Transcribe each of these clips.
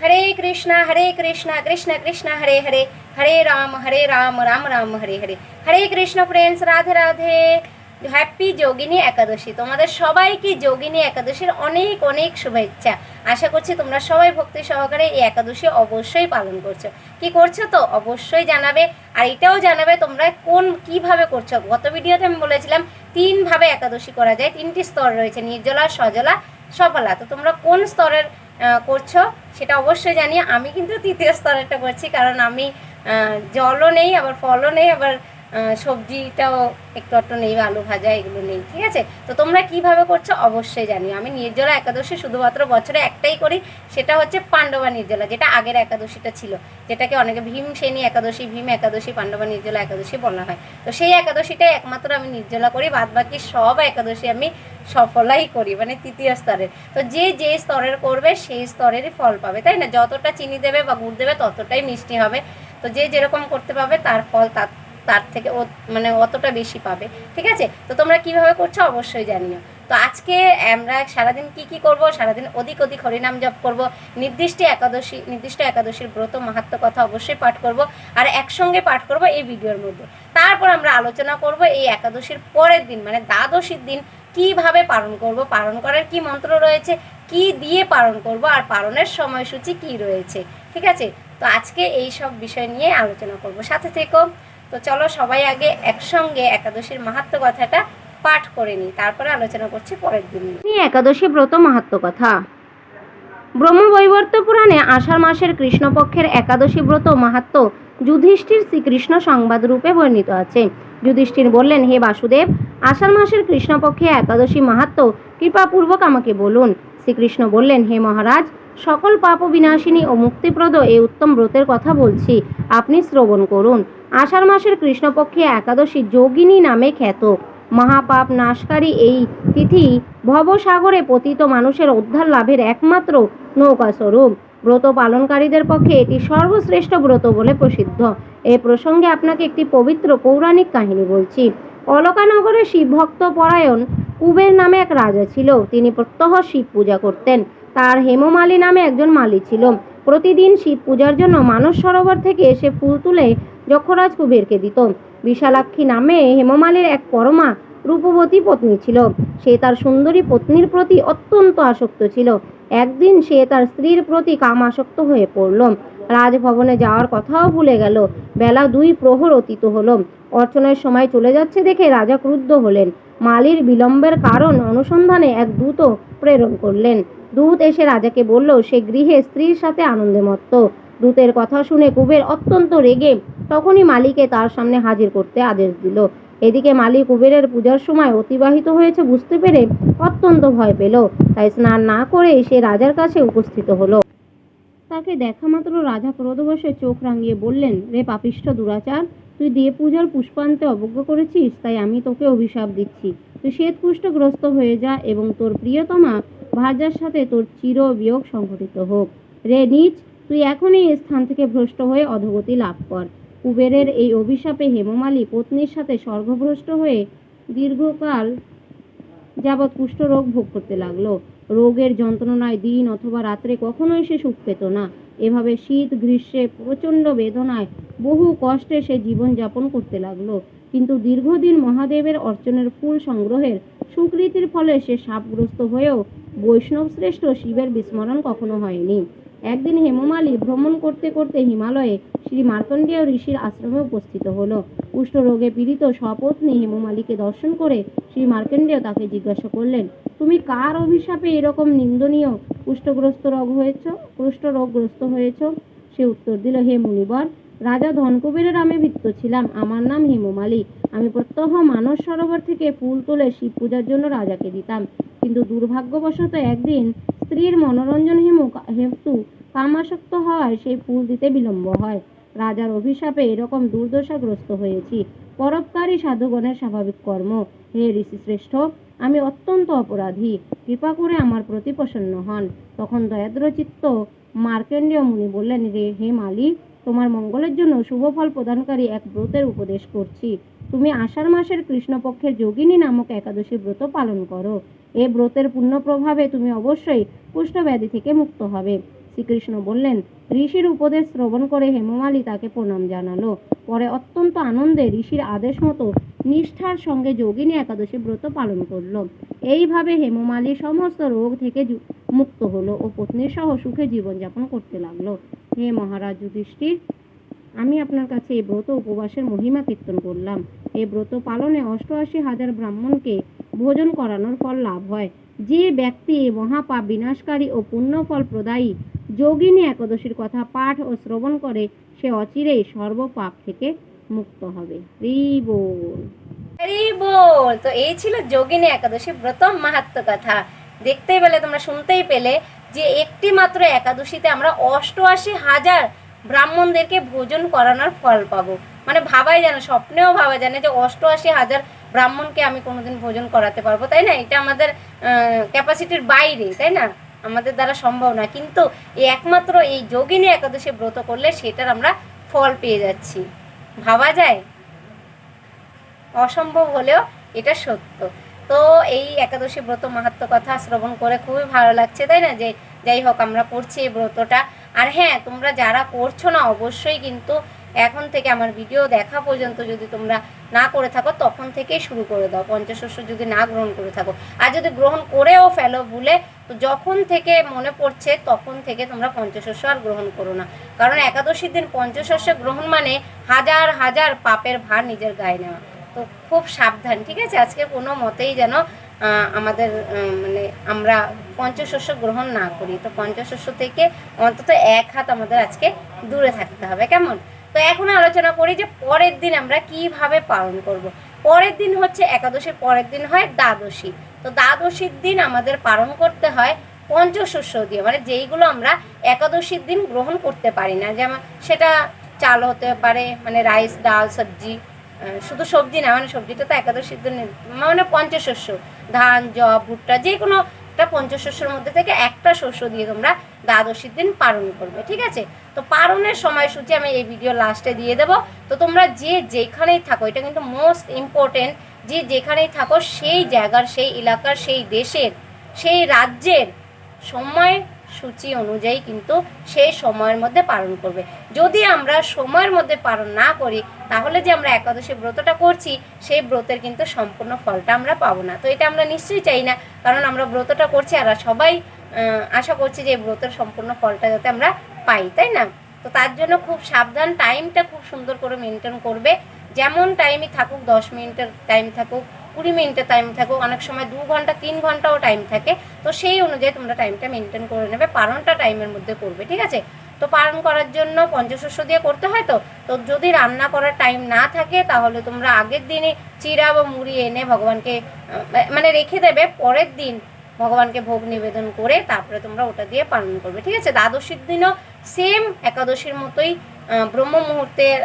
হরে Krishna Hare Krishna Krishna Krishna, Hare Hare Hare Ram Hare Ram Ram Ram, Hare Hare. Hare Krishna friends Radhe Radhe. Happy Yogini Ekadashi. তোমাদের সবাইকে যোগিনী একাদশীর অনেক অনেক শুভেচ্ছা। আশা করছি তোমরা সবাই ভক্তি সহকারে এই একাদশী অবশ্যই পালন করছ। কি করছ তো অবশ্যই জানাবে। আর এটাও জানাবে তোমরা কোন, কীভাবে করছ। গত ভিডিওতে আমি বলেছিলাম, তিনভাবে একাদশী করা যায়। তিনটি স্তর রয়েছে, নির্জলা, সজলা, সফলা। তো তোমরা কোন স্তরের করছ, সেটা অবশ্যই জানি। আমি কিন্তু তৃতীয় স্তরেরটা করছি, কারণ আমি জলও নেই, আবার ফলও নেই, আবার সবজিটাও একটু একটু নেই, আলু ভাজা এগুলো নেই, ঠিক আছে? তো তোমরা কীভাবে করছ অবশ্যই জানিও। আমি নির্জলা একাদশী শুধুমাত্র বছরে একটাই করি, সেটা হচ্ছে পাণ্ডবা নির্জলা, যেটা আগের একাদশীটা ছিল, যেটাকে অনেকে ভীম সেনী একাদশী, ভীম একাদশী, পাণ্ডবা নির্জলা একাদশী বলা হয়। তো সেই একাদশীটাই একমাত্র আমি নির্জলা করি বাদ বাকি সব একাদশী আমি সফলাই করি মানে তৃতীয় স্তরের। তো যে যে স্তরের করবে, সেই স্তরেরই ফল পাবে, তাই না? যতটা চিনি দেবে বা গুড় দেবে, ততটাই মিষ্টি হবে। তো যে যেরকম করতে পাবে তার ফল তার তার থেকে ও- মানে অতটা বেশি পাবে। ঠিক আছে? তো তোমরা কীভাবে করছ অবশ্যই জানিও। তো আজকে আমরা সারাদিন কি কি করব? সারাদিন অধিক অধিক হরিনাম জপ করব। নির্দিষ্ট একাদশী, নির্দিষ্ট একাদশীর ব্রত মাহাত্ম কথা অবশ্যই পাঠ করব আর একসঙ্গে পাঠ করব এই ভিডিওর মধ্যে। তারপর আমরা আলোচনা করব এই একাদশীর পরের দিন মানে দ্বাদশীর দিন, কীভাবে পালন করব, পালন করার কি মন্ত্র রয়েছে, কি দিয়ে পালন করব, আর পালনের সময়সূচি কি রয়েছে। ঠিক আছে? তো আজকে এই সব বিষয় নিয়ে আলোচনা করব। সাথে থেকো। তো চলো সবাই আগে একসঙ্গে একাদশীর মাহাত্ম কথাটা পাঠ করে নিই, তারপরে আলোচনা করছি পরের দিন। একাদশী ব্রত মাহাত্ম কথা। ব্রহ্মবৈবর্ত পুরাণে আষাঢ় মাসের কৃষ্ণপক্ষের একাদশী ব্রত মাহাত্ম যুধিষ্ঠির শ্রীকৃষ্ণ সংবাদ রূপে বর্ণিত আছে। যুধিষ্ঠির বললেন, হে বাসুদেব, আষাঢ় মাসের কৃষ্ণপক্ষে একাদশী মাহাত্ম কৃপাপূর্বক আমাকে বলুন। শ্রীকৃষ্ণ বললেন, হে মহারাজ সকল পাপ বিনাশিনী ও মুক্তিপ্রদ এই উত্তম ব্রতের কথা বলছি। আপনি শ্রবণ করুন। আষাঢ় মাসের কৃষ্ণপক্ষে একাদশী যোগিনী নামে খ্যাত। মহাপাপ নাশকারী এই তিথি ভবসাগরে পতিত মানুষের উদ্ধার লাভের একমাত্র নৌকা স্বরূপ। ব্রত পালনকারীদের পক্ষে এটি সর্বশ্রেষ্ঠ ব্রত বলে প্রসিদ্ধ। এ প্রসঙ্গে আপনাকে একটি পবিত্র পৌরাণিক কাহিনী বলছি। অলকানগরে শিবভক্ত পরায়ণ কুবের নামে এক রাজা ছিল। তিনি প্রত্যহ শিব পূজা করতেন। তার হেমমালী নামে একজন মালি ছিল। প্রতিদিন শিব পূজার জন্য মানস সরোবর থেকে এসে ফুল তুলে যক্ষরাজ কুবেরকে দিত। বিশালাক্ষী নামে হেমমালির এক পরমা রূপবতী পত্নী ছিল। সে তার সুন্দরী পত্নীর প্রতি অত্যন্ত আসক্ত ছিল। একদিন সে তার স্ত্রীর প্রতি কামাসক্ত হয়ে পড়ল। রাজভবনে যাওয়ার কথাও ভুলে গেল। বেলা দুই প্রহর অতীত হলো। অর্চনার সময় চলে যাচ্ছে দেখে রাজা ক্রুদ্ধ হলেন। মালির বিলম্বের কারণ অনুসন্ধানে এক দূত প্রেরণ করলেন। দূত এসে রাজাকে বলল, সে গৃহে স্ত্রীর সাথে আনন্দে মত্ত। দূতের কথা শুনে কুবের অত্যন্ত রেগে তখনই মালিকে তার সামনে হাজির করতে আদেশ দিল। এদিকে মালি কুবেরের পূজার সময় অতিবাহিত হয়েছে বুঝতে পেরে অত্যন্ত ভয় পেল। তাই স্নান না করে সে রাজার কাছে উপস্থিত হলো। তাকে দেখা মাত্র রাজা ক্রোধবশে চোখ রাঙিয়ে বললেন, রে পাপিষ্ঠ দুরাচার, তুই দিয়ে পূজার পুষ্পান্তে অবজ্ঞ করেছিস, তাই আমি তোকে অভিশাপ দিচ্ছি। তুই শ্বেতকুষ্ঠগ্রস্ত হয়ে যা এবং তোর প্রিয়তমা ভার্যার সাথে তোর চির বিয়োগ সংঘটিত হোক। রে নিচ, তুই এখনই এই স্থান থেকে ভ্রষ্ট হয়ে অধোগতি লাভ কর। কুবেরের এই অভিশাপে হেমমালী পত্নীর সাথে স্বর্গভ্রষ্ট হয়ে দীর্ঘকাল যাবৎ কুষ্ঠরোগ ভোগ করতে লাগল। রোগের যন্ত্রণায় দিন অথবা রাত্রে কখনোই সে সুখ পেত না। এভাবে শীত, গ্রীষ্মে প্রচণ্ড বেদনায় বহু কষ্টে সে জীবনযাপন করতে লাগল। কিন্তু দীর্ঘদিন মহাদেবের অর্চনের ফুল সংগ্রহের সুকৃতির ফলে সে সাপগ্রস্ত হয়েও বৈষ্ণব শ্রেষ্ঠ শিবের বিস্মরণ কখনো হয়নি। একদিন হেমমালী ভ্রমণ করতে করতে হিমালয়ে শ্রী মার্কণ্ডেয় ঋষির আশ্রমে উপস্থিত হলো। কুষ্ঠরোগে পীড়িত সপত্নী হেমমালীকে দর্শন করে শ্রী মার্কণ্ডেয় তাকে জিজ্ঞাসা করলেন, তুমি কার অভিশাপে এরকম নিন্দনীয় কুষ্ঠগ্রস্ত রোগ হয়েছ? কুষ্ঠরোগগ্রস্ত হয়েছ? সে উত্তর দিল, হে মুনিবর, রাজা ধনকুবেরের আমি ভিত্ত ছিলাম। আমার নাম হেমমালী। আমি প্রত্যহ মানস সরোবর থেকে ফুল তুলে শিব পূজার জন্য রাজাকে দিতাম। কিন্তু দুর্ভাগ্যবশত একদিন স্ত্রীর মনোরঞ্জন হেমু হেতু কামাসক্ত হওয়ায় সেই ফুল দিতে বিলম্ব হয়। রাজার অভিশাপে এরকম দুর্দশাগ্রস্ত হয়েছি। পরোপকারী সাধুগণের স্বাভাবিক কর্ম। হে ঋষি শ্রেষ্ঠ আমি অত্যন্ত অপরাধী। কৃপা করে আমার প্রতি প্রসন্ন হন। তখন দয়াদ্রচিত্ত মার্কেন্ডীয় মুনি বললেন, রে, হে মালি তোমার মঙ্গলের জন্য শুভ ফল প্রদানকারী এক ব্রতের উপদেশ করছি। তুমি আষাঢ় মাসের কৃষ্ণপক্ষের যোগিনী নামক একাদশী ব্রত পালন করো। এ ব্রতের পুণ্য প্রভাবে তুমি অবশ্যই কুষ্ঠব্যাধি থেকে মুক্ত হবে। শ্রীকৃষ্ণ বললেন, ঋষির উপদেশ শ্রবণ করে হেমমালী তাকে প্রণাম জানালো। পরে অত্যন্ত আনন্দে ঋষির আদেশ মতো নিষ্ঠার সঙ্গে যোগিনী একাদশী ব্রত পালন করল। এইভাবে হেমমালী সমস্ত রোগ থেকে মুক্ত হলো ও পত্নীর সহ সুখে জীবনযাপন করতে লাগল। হে মহারাজ যুধিষ্ঠির আমি আপনার কাছে এই ব্রত উপবাসের মহিমা কীর্তন করলাম। এই ব্রত পালনে অষ্টআশি হাজার ব্রাহ্মণকে ভোজন করানোর ফল লাভ হয়। যে ব্যক্তি মহাপাপ বিনাশকারী ও পুণ্যফল প্রদায়ী, যোগিনী একাদশীর কথা পাঠ ও শ্রবণ করে, সে অচিরেই সর্বপাপ থেকে মুক্ত হবে। তো এই ছিল যোগিনী একাদশী ব্রত মাহাত্ম কথা। দেখতেই পেলে, তোমরা শুনতেই পেলে যে একটি মাত্র একাদশীতে আমরা অষ্টআশি হাজার ব্রাহ্মণদেরকে ভোজন করানোর ফল পাবো। মানে ভাবাই জানে স্বপ্নেও ভাবা জানে যে অষ্টআশি হাজার ব্রাহ্মণকে আমি কোনোদিন ভোজন করাতে পারব, তাই না? এটা আমাদের ক্যাপাসিটির বাইরে, তাই না? আমাদের দ্বারা সম্ভব না। কিন্তু একমাত্র এই যোগিনী একাদশী ব্রত করলে সেটার আমরা ফল পেয়ে যাচ্ছি। ভাবা যায়? অসম্ভব হলেও এটা সত্য। তো এই একাদশী ব্রত মাহাত্ম কথা শ্রবণ করে খুবই ভালো লাগছে, তাই না? যে যাই হোক, আমরা করছি এই ব্রতটা। আর হ্যাঁ তোমরা যারা করছ না, অবশ্যই কিন্তু এখন থেকে আমার ভিডিও দেখা পর্যন্ত যদি তোমরা না করে থাকো, তখন থেকেই শুরু করে দাও। পঞ্চশস্য যদি না গ্রহণ করে থাকো। আর যদি গ্রহণ করেও ফেলো ভুলে, তো যখন থেকে মনে পড়ছে, তখন থেকে তোমরা পঞ্চশস্য আর গ্রহণ করো না। কারণ একাদশীর দিন পঞ্চশস্য গ্রহণ মানে হাজার হাজার পাপের ভার নিজের গায়ে নেওয়া। তো খুব সাবধান, ঠিক আছে? আজকে কোনো মতেই যেন আমাদের মানে আমরা পঞ্চশস্য গ্রহণ না করি, তো পঞ্চশস্য থেকে অন্তত এক হাত আমাদের আজকে দূরে থাকতে হবে, কেমন তো এখন আলোচনা করি যে পরের দিন আমরা কীভাবে পালন করব। পরের দিন হচ্ছে একাদশীর পরের দিন হয় দ্বাদশী তো দ্বাদশীর দিন আমাদের পালন করতে হয় পঞ্চশস্য দিয়ে মানে যেইগুলো আমরা একাদশীর দিন গ্রহণ করতে পারি না, যেমন সেটা চাল হতে পারে মানে রাইস, ডাল, সবজি শুধু সবজি না মানে সবজিটা তো একাদশীর দিন মানে পঞ্চশস্য ধান, জব, ভুট্টা, যে কোনো একটা পঞ্চশস্যের মধ্যে থেকে একটা শস্য দিয়ে তোমরা দ্বাদশীর দিন পালন করবে, ঠিক আছে? তো পালনের সময়সূচি আমি এই ভিডিও লাস্টে দিয়ে দেবো। তো তোমরা যে যেখানেই থাকো, এটা কিন্তু মোস্ট ইম্পর্টেন্ট যে যেখানেই থাকো, সেই জায়গার, সেই এলাকার, সেই দেশের, সেই রাজ্যের সময় সূচি অনুযায়ী কিন্তু সেই সময়ের মধ্যে পালন করবে। যদি আমরা সময়ের মধ্যে পালন না করি, তাহলে যে আমরা একাদশী ব্রতটা করছি, সেই ব্রতের কিন্তু সম্পূর্ণ ফলটা আমরা পাবো না। তো এটা আমরা নিশ্চয়ই চাই না, কারণ আমরা ব্রতটা করছি আর সবাই আশা করছি যে ব্রতের সম্পূর্ণ ফলটা যাতে আমরা পাই, তাই না? তো তার জন্য খুব সাবধান টাইমটা খুব সুন্দর করে মেনটেন করবে। যেমন টাইমই থাকুক, দশ মিনিটের টাইম থাকুক কুড়ি মিনিটের টাইম থাকুক অনেক সময় দু ঘণ্টা, তিন ঘন্টাও টাইম থাকে। তো সেই অনুযায়ী তোমরা টাইমটা মেনটেন করে নেবে পালনটা টাইমের মধ্যে করবে, ঠিক আছে? তো পালন করার জন্য পঞ্চশস্য দিয়ে করতে হয় তো? তো যদি রান্না করার টাইম না থাকে, তাহলে তোমরা আগের দিনে চিরা বা মুড়ি এনে ভগবানকে মানে রেখে দেবে, পরের দিন ভগবানকে ভোগ নিবেদন করে তারপরে তোমরা ওটা দিয়ে পালন করবে, ঠিক আছে? দ্বাদশীর দিনও সেম একাদশীর মতোই ব্রহ্ম মুহূর্তের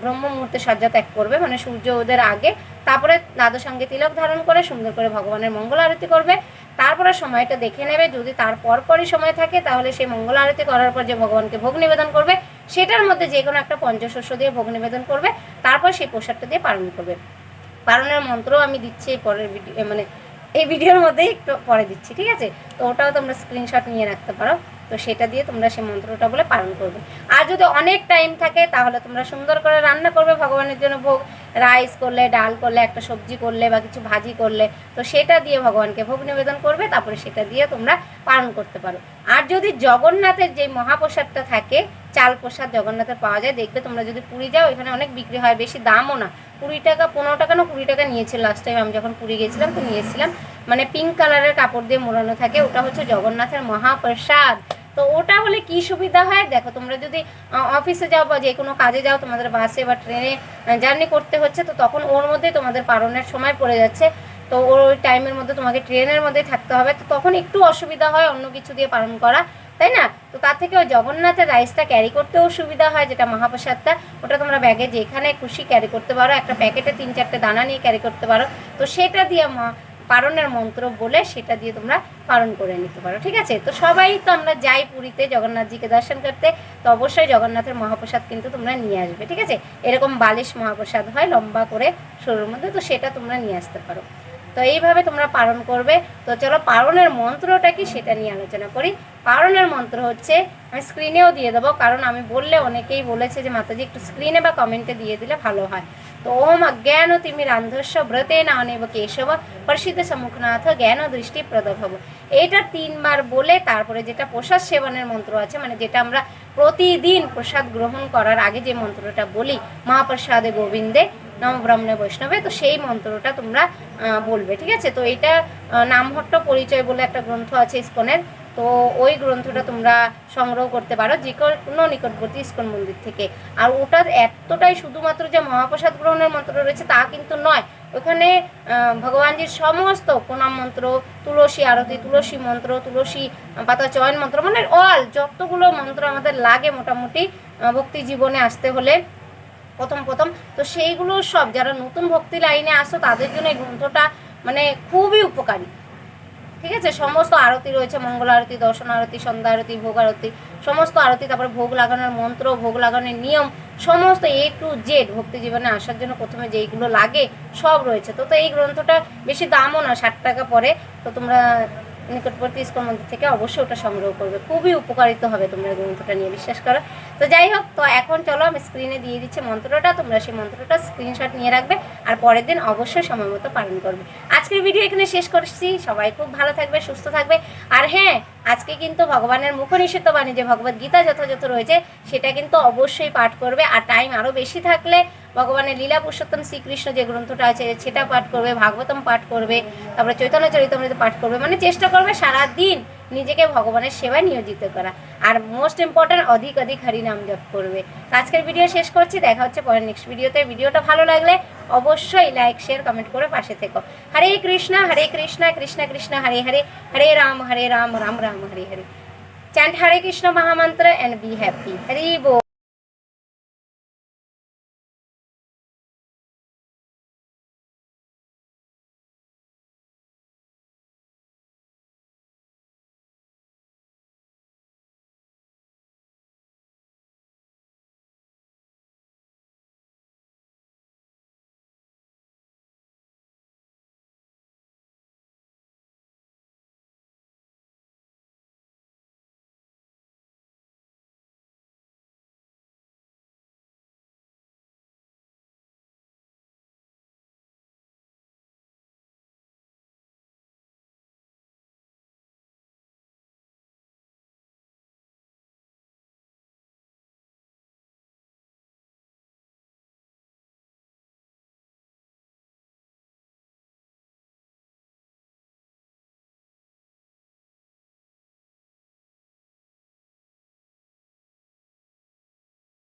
ব্রহ্ম মুহূর্তে সজ্জা ত্যাগ করবে মানে সূর্য ওদের আগে তারপরে দ্বাদশ সঙ্গে তিলক ধারণ করে সুন্দর করে ভগবানের মঙ্গল আরতি করবে। তারপরে সময়টা দেখে নেবে, যদি তার পরপরই সময় থাকে, তাহলে সেই মঙ্গল আরতি করার পর যে ভগবানকে ভোগ নিবেদন করবে, সেটার মধ্যে যে কোনো একটা পঞ্চশস্য দিয়ে ভোগ নিবেদন করবে, তারপর সেই প্রসাদটা দিয়ে পালন করবে। পালনের মন্ত্রও আমি দিচ্ছি পরের ভিডিও মানে এই ভিডিওর মধ্যেই একটু পরে দিচ্ছি, ঠিক আছে? তো ওটাও তোমরা স্ক্রিনশট নিয়ে রাখতে পারো। তো সেটা দিয়ে তোমরা সেই মন্ত্রটা বলে পালন করবে। আর যদি অনেক টাইম থাকে, তাহলে তোমরা সুন্দর করে রান্না করবে ভগবানের জন্য। ভোগ রাইস করলে, ডাল করলে, একটা সবজি করলে বা কিছু ভাজি করলে, তো সেটা দিয়ে ভগবানকে ভোগ নিবেদন করবে, তারপরে সেটা দিয়ে তোমরা পালন করতে পারো। আর যদি জগন্নাথের যে মহাপ্রসাদটা থাকে, চাল প্রসাদ জগন্নাথের পাওয়া যায়, দেখবে তোমরা যদি পুরী যাও, এখানে অনেক বিক্রি হয়, বেশি দামও না। কুড়ি টাকা, পনেরো টাকা না কুড়ি টাকা নিয়েছিল লাস্ট টাইম আমি যখন পুরী গেছিলাম, তো নিয়েছিলাম। মানে পিঙ্ক কালারের কাপড় দিয়ে মোড়ানো থাকে, ওটা হচ্ছে জগন্নাথের মহাপ্রসাদ। তো ওটা হলে কি সুবিধা হয়? দেখো, তোমরা যদি অফিসে যাও বা যে কোনো কাজে যাও, তোমাদের বাসে বা ট্রেনে জার্নি করতে হচ্ছে, তো তখন ওর মধ্যে তোমাদের পালনের সময় পড়ে যাচ্ছে। তো ওই টাইমের মধ্যে তোমাকে ট্রেনের মধ্যে থাকতে হবে। তো তখন একটু অসুবিধা হয় অন্য কিছু দিয়ে পালন করা, তাই না? তো তার থেকে ওই জগন্নাথের রাইসটা ক্যারি করতেও সুবিধা হয়, যেটা মহাপ্রসাদটা। ওটা তোমরা ব্যাগে যেখানে খুশি ক্যারি করতে পারো। একটা প্যাকেটে তিন চারটে দানা নিয়ে ক্যারি করতে পারো। তো সেটা দিয়ে মা- পালনের মন্ত্র বলে সেটা দিয়ে তোমরা পালন করে নিতে পারো, ঠিক আছে? তো সবাই তো আমরা যাই পুরীতে, জগন্নাথজিকে দর্শন করতে, তো অবশ্যই জগন্নাথের মহাপ্রসাদ কিন্তু তোমরা নিয়ে আসবে, ঠিক আছে? এরকম বালিশ মহাপ্রসাদ হয় লম্বা করে সরুর মধ্যে, তো সেটা তোমরা নিয়ে আসতে পারো। তো এইভাবে তোমরা পালন করবে। তো চলো পালনের মন্ত্রটা কি সেটা নিয়ে আলোচনা করি। পালনের মন্ত্র হচ্ছে, আমি স্ক্রিনেও দিয়ে দেবো, কারণ আমি বললে অনেকেই বলেছে যে মাতাজি একটু স্ক্রিনে বা কমেন্টে দিয়ে দিলে ভালো হয়। তো ওম অজ্ঞান তিমিরান্ধস্য ব্রতে না অনেব কেশব প্রসিদ্ধ সম্মুখনাথ জ্ঞান দৃষ্টি প্রদভব এটা তিনবার বলে তারপরে যেটা প্রসাদ সেবনের মন্ত্র আছে মানে যেটা আমরা প্রতিদিন প্রসাদ গ্রহণ করার আগে যে মন্ত্রটা বলি, মহাপ্রসাদে গোবিন্দে, নম ব্রহ্মণে বৈষ্ণবে, তো সেই মন্ত্রটা তোমরা বলবে, ঠিক আছে? তো এটা নামহট্ট পরিচয় বলে একটা গ্রন্থ আছে ইস্কনের তো ওই গ্রন্থটা তোমরা সংগ্রহ করতে পারো, যে কোনো নিকটবর্তী ইস্কন মন্দির থেকে। আর ওটা এতটাই শুধুমাত্র যে মহাপ্রসাদ গ্রহণের মন্ত্র রয়েছে তা কিন্তু নয়। ওখানে ভগবানজির সমস্ত প্রণাম মন্ত্র, তুলসী আরতি, তুলসী মন্ত্র, তুলসী পাতা চয়ন মন্ত্র মানে অল, যতগুলো মন্ত্র আমাদের লাগে মোটামুটি ভক্তি জীবনে আসতে হলে প্রথম প্রথম। তো সেইগুলো সব, যারা নতুন ভক্তি লাইনে আসো, তাদের জন্য এই গ্রন্থটা মানে খুবই উপকারী। ঠিক আছে? সমস্ত আরতি রয়েছে, মঙ্গল আরতি, দর্শন আরতি, সন্ধ্যা আরতি, ভোগ আরতি, সমস্ত আরতি, তারপরে ভোগ লাগানোর মন্ত্র, ভোগ লাগানোর নিয়ম, সমস্ত এ টু জেড ভক্তি জীবনে আসার জন্য প্রথমে যেইগুলো লাগে সব রয়েছে। তো তো এই গ্রন্থটা বেশি দামও না, ষাট টাকা পরে। তো তোমরা নিকটবর্তী ইস্কন মন্দির থেকে অবশ্যই ওটা সংগ্রহ করবে। খুবই উপকারিত হবে তোমরা গ্রন্থটা নিয়ে বিশ্বাস করো। তো যাই হোক, তো এখন চলো আমি স্ক্রিনে দিয়ে দিচ্ছি মন্ত্রটা, তোমরা সেই মন্ত্রটা স্ক্রিনশট নিয়ে রাখবে আর পরের দিন অবশ্যই সময় মতো পালন করবে। আজকের ভিডিও এখানে শেষ করছি। সবাই খুব ভালো থাকবে, সুস্থ থাকবে। আর হ্যাঁ আজকে কিন্তু ভগবানের মুখনিষিদ্ধ বাণী যে ভগবদ গীতা যথাযথ রয়েছে, সেটা কিন্তু অবশ্যই পাঠ করবে। আর টাইম আরও বেশি থাকলে ভগবানের লীলা পুরুষোত্তম শ্রীকৃষ্ণ যে গ্রন্থটা আছে, সেটা পাঠ করবে, ভাগবতম পাঠ করবে, তারপরে চৈতন্য চরিতামৃত পাঠ করবে। মানে চেষ্টা করবে সারা দিন নিজেকে ভগবানের সেবায় নিয়োজিত করা। আর মোস্ট ইম্পর্ট্যান্ট অধিক অধিক হরি নাম জপ করবে। আজকের ভিডিও শেষ করছি, দেখা হচ্ছে পরের নেক্সট ভিডিওতে ভিডিওটা ভালো লাগলে অবশ্যই লাইক শেয়ার কমেন্ট করে পাশে থেকো। হরে কৃষ্ণ হরে কৃষ্ণ কৃষ্ণ কৃষ্ণ, হরে হরে। হরে রাম হরে রাম রাম রাম, হরে হরে। Chant হরে কৃষ্ণ মহামন্ত্র and be happy. Hari Bo.